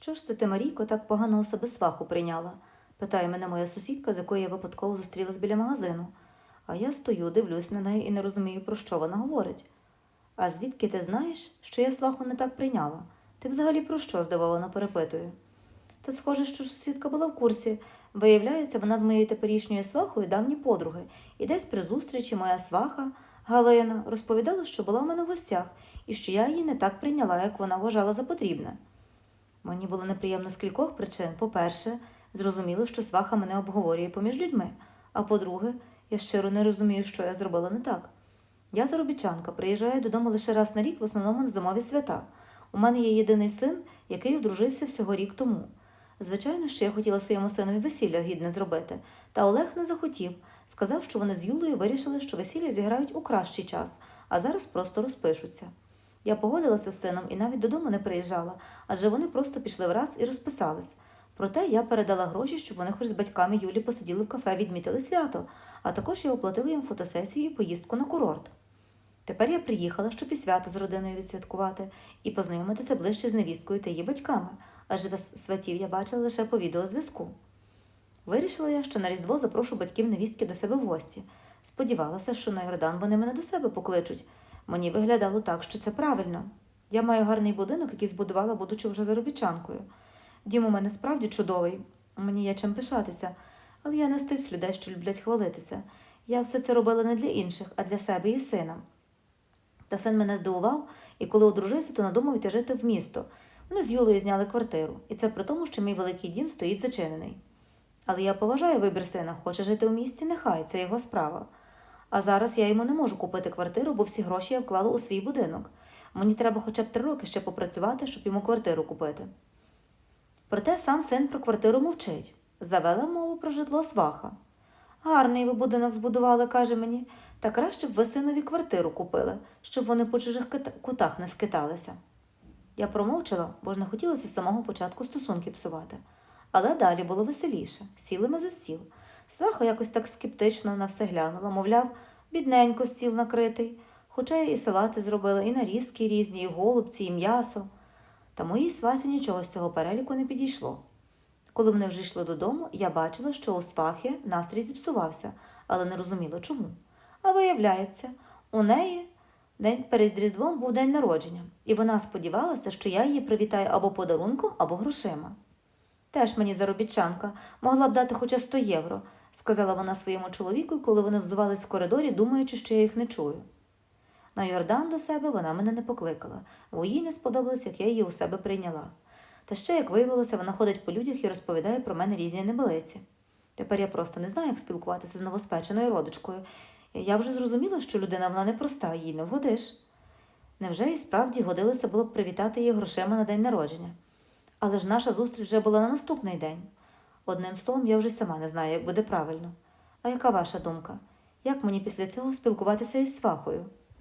Що ж це ти, Марійко, так погано у себе сваху прийняла? питає мене моя сусідка, з якою я випадково зустрілась біля магазину. А я стою, дивлюсь на неї і не розумію, про що вона говорить. А звідки ти знаєш, що я сваху не так прийняла? Ти взагалі про що? здивовано перепитую. Та схоже, що сусідка була в курсі. Виявляється, вона з моєю теперішньою свахою давні подруги, і десь при зустрічі моя сваха Галина розповідала, що була в мене в гостях, і що я її не так прийняла, як вона вважала за потрібне. Мені було неприємно з кількох причин. По-перше, зрозуміло, що сваха мене обговорює поміж людьми. А по-друге, я щиро не розумію, що я зробила не так. Я заробітчанка, приїжджаю додому лише раз на рік, в основному на зимові свята. У мене є єдиний син, який одружився всього рік тому. Звичайно, що я хотіла своєму синові весілля гідне зробити, та Олег не захотів. Сказав, що вони з Юлею вирішили, що весілля зіграють у кращий час, а зараз просто розпишуться. Я погодилася з сином і навіть додому не приїжджала, адже вони просто пішли в РАЦ і розписались. Проте я передала гроші, щоб вони хоч з батьками Юлі посиділи в кафе, відмітили свято, а також я оплатила їм фотосесію і поїздку на курорт. Тепер я приїхала, щоб і свято з родиною відсвяткувати і познайомитися ближче з невісткою та її батьками, адже сватів я бачила лише по відеозв'язку. Вирішила я, що на Різдво запрошу батьків невістки до себе в гості. Сподівалася, що на Йордан вони мене до себе покличуть. Мені виглядало так, що це правильно. Я маю гарний будинок, який збудувала, будучи вже заробітчанкою. Дім у мене справді чудовий, мені є чим пишатися, але я не з тих людей, що люблять хвалитися. Я все це робила не для інших, а для себе і сина. Та син мене здивував, і коли одружився, то надумав йти жити в місто. Вони з Юлею зняли квартиру, і це при тому, що мій великий дім стоїть зачинений. Але я поважаю вибір сина, хоче жити в місті, нехай, це його справа. А зараз я йому не можу купити квартиру, бо всі гроші я вклала у свій будинок. Мені треба хоча б три роки ще попрацювати, щоб йому квартиру купити. Проте сам син про квартиру мовчить. Завела мову про житло сваха. Гарний ви будинок збудували, каже мені, та краще б ви синові квартиру купили, щоб вони по чужих кутах не скиталися. Я промовчала, бо ж не хотілося з самого початку стосунки псувати. Але далі було веселіше. Сіли ми за стіл. Сваха якось так скептично на все глянула, мовляв, бідненько стіл накритий. Хоча і салати зробила, і нарізки різні, і голубці, і м'ясо. Та моїй свасі нічого з цього переліку не підійшло. Коли вони вже йшли додому, я бачила, що у свахи настрій зіпсувався, але не розуміла чому. А виявляється, у неї день перед Різдвом був день народження, і вона сподівалася, що я її привітаю або подарунком, або грошима. Теж мені заробітчанка, могла б дати хоча 100 євро, сказала вона своєму чоловіку, коли вони взувались в коридорі, думаючи, що я їх не чую. На Йордан до себе вона мене не покликала, бо їй не сподобалось, як я її у себе прийняла. Та ще, як виявилося, вона ходить по людях і розповідає про мене різні небелиці. Тепер я просто не знаю, як спілкуватися з новоспеченою родичкою. Я вже зрозуміла, що людина вона непроста, їй не вгодиш. Невже і справді годилося було б привітати її грошима на день народження? Але ж наша зустріч вже була на наступний день. Одним словом, я вже сама не знаю, як буде правильно. А яка ваша думка? Як мені після цього спілкуватися із свахою?